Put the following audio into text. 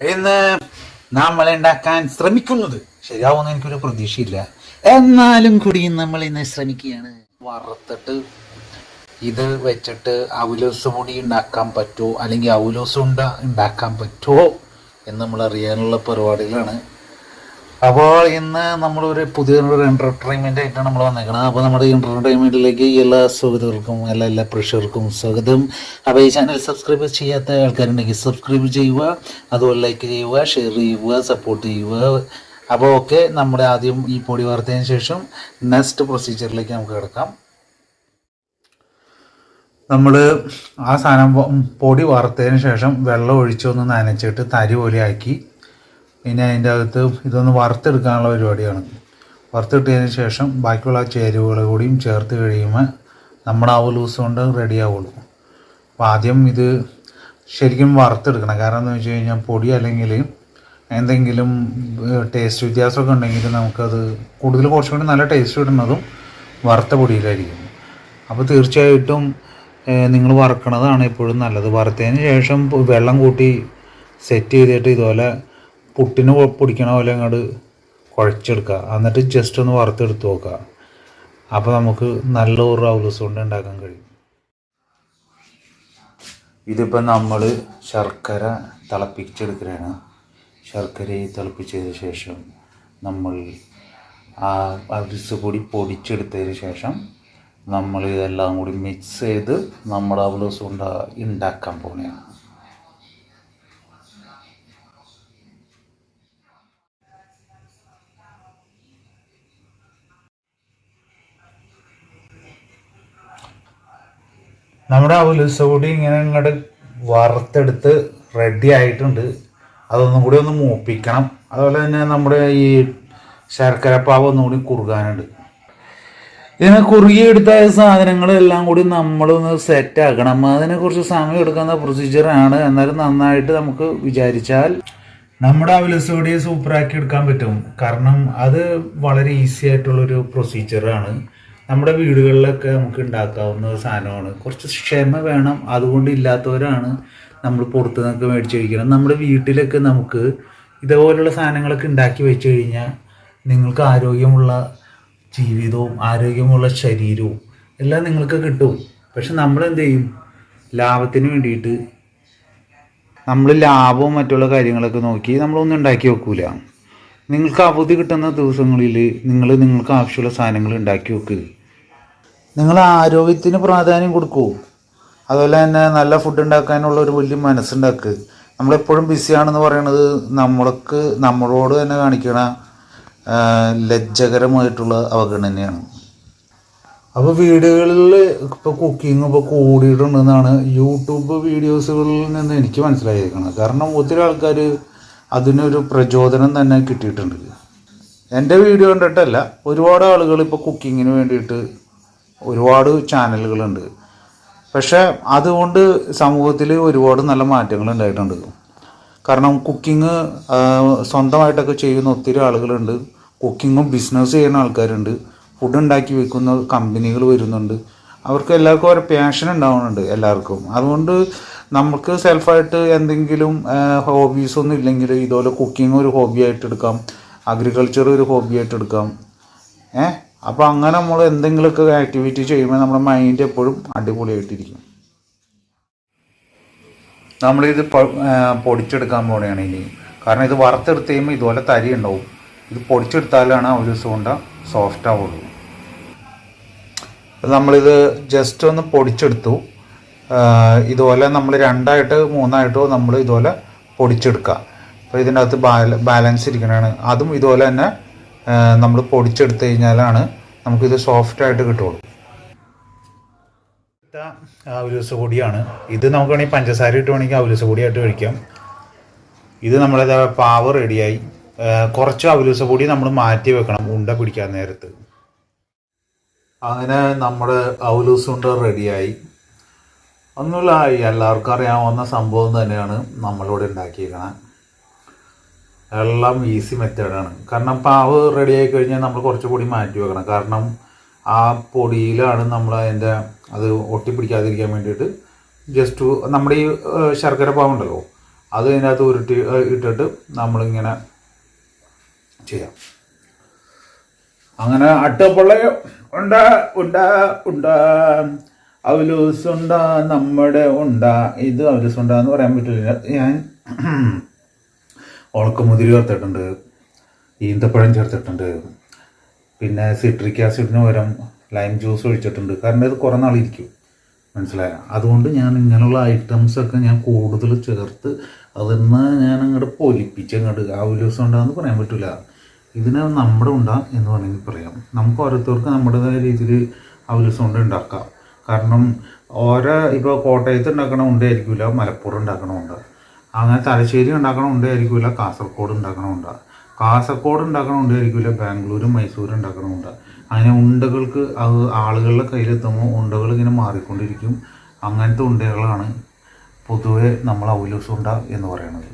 ഇന്ന് നമ്മൾ ഉണ്ടാക്കാൻ ശ്രമിക്കുന്നത്. ശരിയാവുമെന്ന് എനിക്കൊരു പ്രതീക്ഷയില്ല. എന്നാലും കൂടി നമ്മൾ ഇന്ന് ശ്രമിക്കുകയാണ്. വറുത്തിട്ട് ഇത് വെച്ചിട്ട് അവലോസ് പൊടി ഉണ്ടാക്കാൻ പറ്റുമോ അല്ലെങ്കിൽ അവലോസ് ഉണ്ട ഉണ്ടാക്കാൻ പറ്റുമോ എന്ന് നമ്മൾ അറിയാനുള്ള പരിപാടികളാണ്. അപ്പോൾ ഇന്ന് നമ്മളൊരു പുതിയൊരു എന്റർടൈൻമെന്റ് ആയിട്ടാണ് നമ്മൾ വന്നേക്കുന്നത് അപ്പോൾ നമ്മുടെ എന്റർടൈൻമെന്റിലേക്ക് എല്ലാ സുഹൃത്തുക്കൾക്കും എല്ലാ എല്ലാ പ്രഷർക്കും സ്വാഗതം. അപ്പോൾ ഈ ചാനൽ സബ്സ്ക്രൈബ് ചെയ്യാത്ത ആൾക്കാരുണ്ടെങ്കിൽ സബ്സ്ക്രൈബ് ചെയ്യുക അതുപോലെ ലൈക്ക് ചെയ്യുക ഷെയർ ചെയ്യുക സപ്പോർട്ട് ചെയ്യുക. അപ്പോൾ ഓക്കെ നമ്മുടെ ആദ്യം ഈ പൊടി വാർത്തതിന് ശേഷം നെക്സ്റ്റ് പ്രൊസീജിയറിലേക്ക് നമുക്ക് കിടക്കാം. നമ്മൾ ആ സാധനം പൊടി വാർത്തതിന് ശേഷം വെള്ളം ഒഴിച്ചൊന്ന് നനച്ചിട്ട് തരി പോലെ പിന്നെ അതിന്റെ അകത്ത് ഇതൊന്ന് വറുത്തെടുക്കാനുള്ള പരിപാടിയാണ്. വറുത്തിട്ടതിന് ശേഷം ബാക്കിയുള്ള ചേരുവകൾ കൂടിയും ചേർത്ത് കഴിയുമ്പോൾ നമ്മുടെ ആ ലൂസ് കൊണ്ട് റെഡി ആവുള്ളൂ. അപ്പോൾ ആദ്യം ഇത് ശരിക്കും വറുത്തെടുക്കണം. കാരണം എന്ന് വെച്ച് കഴിഞ്ഞാൽ പൊടി അല്ലെങ്കിൽ എന്തെങ്കിലും ടേസ്റ്റ് വ്യത്യാസമൊക്കെ ഉണ്ടെങ്കിൽ നമുക്കത് കൂടുതൽ കുറച്ചും കൂടി നല്ല ടേസ്റ്റ് കിട്ടുന്നതും വറുത്ത പൊടിയിലായിരിക്കും. അപ്പോൾ തീർച്ചയായിട്ടും നിങ്ങൾ വറുക്കണതാണ് എപ്പോഴും നല്ലത്. വറുത്തതിന് ശേഷം വെള്ളം കൂട്ടി സെറ്റ് ചെയ്തിട്ട് ഇതുപോലെ പുട്ടിന് പൊടിക്കണ പോലെ അങ്ങോട്ട് കുഴച്ചെടുക്കുക എന്നിട്ട് ജസ്റ്റ് ഒന്ന് വറുത്തെടുത്ത് നോക്കുക അപ്പോൾ നമുക്ക് നല്ല ഒരു അവലൂസ് കൊണ്ട് ഉണ്ടാക്കാൻ കഴിയും. ഇതിപ്പോൾ നമ്മൾ ശർക്കര തിളപ്പിച്ചെടുക്കുകയാണ് ശർക്കര തിളപ്പിച്ചതിന് ശേഷം നമ്മൾ ആ അരിസ് പൊടി പൊടിച്ചെടുത്തതിന് ശേഷം നമ്മൾ ഇതെല്ലാം കൂടി മിക്സ് ചെയ്ത് നമ്മുടെ അവലോസ് കൊണ്ട് ഉണ്ടാക്കാൻ പോവുകയാണ്. നമ്മുടെ ആ ഉലുസോടി ഇങ്ങനെ ഇങ്ങോട്ട് വറുത്തെടുത്ത് റെഡി ആയിട്ടുണ്ട്. അതൊന്നും കൂടി ഒന്ന് മൂപ്പിക്കണം. അതുപോലെ തന്നെ നമ്മുടെ ഈ ശർക്കര പാവ് ഒന്നും കൂടി കുറുകാനുണ്ട്. ഇതിനെ കുറുകിയെടുത്ത സാധനങ്ങളെല്ലാം കൂടി നമ്മളൊന്ന് സെറ്റ് ആക്കണം. അതിനെ കുറിച്ച് സമയം എടുക്കുന്ന പ്രൊസീജിയറാണ് എന്നാലും നന്നായിട്ട് നമുക്ക് വിചാരിച്ചാൽ നമ്മുടെ അവലസോടിയെ സൂപ്പറാക്കി എടുക്കാൻ പറ്റും. കാരണം അത് വളരെ ഈസി ആയിട്ടുള്ളൊരു പ്രൊസീജിയറാണ് നമ്മുടെ വീടുകളിലൊക്കെ നമുക്ക് ഉണ്ടാക്കാവുന്ന ഒരു സാധനമാണ്. കുറച്ച് ക്ഷമ വേണം. അതുകൊണ്ട് ഇല്ലാത്തവരാണ് നമ്മൾ പുറത്തു നിന്നൊക്കെ മേടിച്ച് കഴിക്കണം നമ്മുടെ വീട്ടിലൊക്കെ നമുക്ക് ഇതുപോലുള്ള സാധനങ്ങളൊക്കെ ഉണ്ടാക്കി വെച്ച് കഴിഞ്ഞാൽ നിങ്ങൾക്ക് ആരോഗ്യമുള്ള ജീവിതവും ആരോഗ്യമുള്ള ശരീരവും എല്ലാം നിങ്ങൾക്ക് കിട്ടും. പക്ഷെ നമ്മൾ എന്ത് ചെയ്യും? ലാഭത്തിന് വേണ്ടിയിട്ട് നമ്മൾ ലാഭവും മറ്റുള്ള കാര്യങ്ങളൊക്കെ നോക്കി നമ്മളൊന്നും ഉണ്ടാക്കി വെക്കൂല. നിങ്ങൾക്ക് അവധി കിട്ടുന്ന ദിവസങ്ങളിൽ നിങ്ങൾ നിങ്ങൾക്ക് ആവശ്യമുള്ള സാധനങ്ങൾ ഉണ്ടാക്കി വെക്കുക നിങ്ങൾ ആരോഗ്യത്തിന് പ്രാധാന്യം കൊടുക്കൂ. അതുപോലെ തന്നെ നല്ല ഫുഡ് ഉണ്ടാക്കാനുള്ള ഒരു വലിയ മനസ്സുണ്ടാക്കുക നമ്മളെപ്പോഴും ബിസിയാണെന്ന് പറയുന്നത് നമ്മൾക്ക് നമ്മളോട് തന്നെ കാണിക്കണ ലജ്ജകരമായിട്ടുള്ള അവഗണനയാണ് അപ്പോൾ വീടുകളിൽ ഇപ്പോൾ കുക്കിംഗ് ഇപ്പോൾ കൂടിയിട്ടുണ്ടെന്നാണ് യൂട്യൂബ് വീഡിയോസുകളിൽ നിന്ന് എനിക്ക് മനസ്സിലായിരിക്കുന്നത് കാരണം ഒത്തിരി ആൾക്കാർ അതിനൊരു പ്രചോദനം തന്നെ കിട്ടിയിട്ടുണ്ട്. എന്റെ വീഡിയോ കണ്ടിട്ടല്ല ഒരുപാട് ആളുകൾ ഇപ്പോൾ കുക്കിങ്ങിന് വേണ്ടിയിട്ട് ഒരുപാട് ചാനലുകളുണ്ട്. പക്ഷേ അതുകൊണ്ട് സമൂഹത്തിൽ ഒരുപാട് നല്ല മാറ്റങ്ങൾ ഉണ്ടായിട്ടുണ്ട്. കാരണം കുക്കിങ് സ്വന്തമായിട്ടൊക്കെ ചെയ്യുന്ന ഒത്തിരി ആളുകളുണ്ട്. കുക്കിങ്ങും ബിസിനസ് ചെയ്യുന്ന ആൾക്കാരുണ്ട്. ഫുഡ് ഉണ്ടാക്കി വെക്കുന്ന കമ്പനികൾ വരുന്നുണ്ട്. അവർക്ക് എല്ലാവർക്കും ഒരു പാഷൻ ഉണ്ടാവുന്നുണ്ട് എല്ലാവർക്കും. അതുകൊണ്ട് നമുക്ക് സെൽഫായിട്ട് എന്തെങ്കിലും ഹോബീസൊന്നും ഇല്ലെങ്കിൽ ഇതുപോലെ കുക്കിംഗ് ഒരു ഹോബിയായിട്ട് എടുക്കാം. അഗ്രികൾച്ചർ ഒരു ഹോബിയായിട്ട് എടുക്കാം. ഏ? അപ്പോൾ അങ്ങനെ നമ്മൾ എന്തെങ്കിലുമൊക്കെ ആക്ടിവിറ്റി ചെയ്യുമ്പോൾ നമ്മുടെ മൈൻഡ് എപ്പോഴും അടിപൊളിയായിട്ടിരിക്കും. നമ്മളിത് പൊടിച്ചെടുക്കാൻ പോവുകയാണ് ഇനി കാരണം ഇത് വറുത്തെടുത്ത് കഴിയുമ്പോൾ ഇതുപോലെ തരി ഉണ്ടാവും. ഇത് പൊടിച്ചെടുത്താലാണ് ഒരു സോണ്ട സോഫ്റ്റ് ആവുള്ളൂ. നമ്മളിത് ജസ്റ്റ് ഒന്ന് പൊടിച്ചെടുത്തു. ഇതുപോലെ നമ്മൾ രണ്ടായിട്ട് മൂന്നായിട്ടോ നമ്മൾ ഇതുപോലെ പൊടിച്ചെടുക്കുക അപ്പോൾ ഇതിന്റെ അകത്ത് ബാല ബാലൻസ് ഇരിക്കണതാണ്. അതും ഇതുപോലെ തന്നെ നമ്മൾ പൊടിച്ചെടുത്ത് കഴിഞ്ഞാലാണ് നമുക്കിത് സോഫ്റ്റ് ആയിട്ട് കിട്ടുള്ളൂ. അവലൂസ് പൊടിയാണ്. ഇത് നമുക്ക് വേണമെങ്കിൽ പഞ്ചസാര ഇട്ട് വേണമെങ്കിൽ അവലൂസ് പൊടിയായിട്ട് കഴിക്കാം ഇത് നമ്മുടെ ദാ പാവ് റെഡിയായി കുറച്ച് അവലൂസ് പൊടി നമ്മൾ മാറ്റി വെക്കണം ഉണ്ട പിടിക്കാൻ നേരത്ത്. അങ്ങനെ നമ്മുടെ അവലൂസ് ഉണ്ട റെഡിയായി ഒന്നുമില്ല എല്ലാവർക്കും അറിയാവുന്ന സംഭവം തന്നെയാണ് നമ്മളിവിടെ ഉണ്ടാക്കിയിരിക്കുന്നത് എല്ലാം ഈസി മെത്തേഡാണ് കാരണം പാവ് റെഡി ആയി കഴിഞ്ഞാൽ നമ്മൾ കുറച്ച് പൊടി മാറ്റി വെക്കണം. കാരണം ആ പൊടിയിലാണ് നമ്മൾ അതിന്റെ അത് ഒട്ടിപ്പിടിക്കാതിരിക്കാൻ വേണ്ടിയിട്ട് ജസ്റ്റ് നമ്മുടെ ഈ ശർക്കര പാവുണ്ടല്ലോ അത് അതിനകത്ത് ഉരുട്ടി ഇട്ടിട്ട് നമ്മളിങ്ങനെ ചെയ്യാം. അങ്ങനെ അട്ടപ്പൊള്ള ഉണ്ട ഉണ്ട ഉണ്ട. അവലൂസ് ഉണ്ട നമ്മുടെ ഉണ്ട. ഇത് അവലൂസ് ഉണ്ട എന്ന് പറയാൻ പറ്റില്ല. ഞാൻ ഉണക്കമുതിരി ചേർത്തിട്ടുണ്ട്. ഈന്തപ്പഴം ചേർത്തിട്ടുണ്ട്. പിന്നെ സിട്രിക് ആസിഡിന് പകരം ലൈം ജ്യൂസ് ഒഴിച്ചിട്ടുണ്ട്. കാരണം ഇത് കുറേ നാളിരിക്കും. മനസ്സിലായോ? അതുകൊണ്ട് ഞാൻ ഇങ്ങനെയുള്ള ഐറ്റംസ് ഒക്കെ ഞാൻ കൂടുതൽ ചേർത്ത് അതിന്ന് ഞാൻ അങ്ങോട്ട് പൊലിപ്പിച്ച് അങ്ങോട്ട് അവലൂസ് ഉണ്ടാന്ന് പറയാൻ പറ്റില്ല ഇതിനെ നമ്മുടെ ഉണ്ട എന്ന് വേണമെങ്കിൽ പറയാം. നമുക്ക് ഓരോരുത്തർക്ക് നമ്മുടേതായ രീതിയിൽ അവലൂസ് കൊണ്ട് ഉണ്ടാക്കാം. കാരണം ഓരോ ഇപ്പോൾ കോട്ടയത്ത് ഉണ്ടാക്കണ ഉണ്ടായിരിക്കില്ല മലപ്പുറം ഉണ്ടാക്കണമുണ്ട് അങ്ങനെ തലശ്ശേരി ഉണ്ടാക്കണ ഉണ്ടായിരിക്കില്ല കാസർഗോഡ് ഉണ്ടാക്കണമുണ്ട് കാസർഗോഡ് ഉണ്ടാക്കണ ഉണ്ടായിരിക്കില്ല ബാംഗ്ലൂരും മൈസൂരും ഉണ്ടാക്കണമുണ്ട് അങ്ങനെ ഉണ്ടകൾക്ക് അത് ആളുകളുടെ കയ്യിലെത്തുമ്പോൾ ഉണ്ടകൾ ഇങ്ങനെ മാറിക്കൊണ്ടിരിക്കും. അങ്ങനത്തെ ഉണ്ടകളാണ് പൊതുവെ നമ്മൾ ഔലൂസ് ഉണ്ട എന്ന് പറയുന്നത്.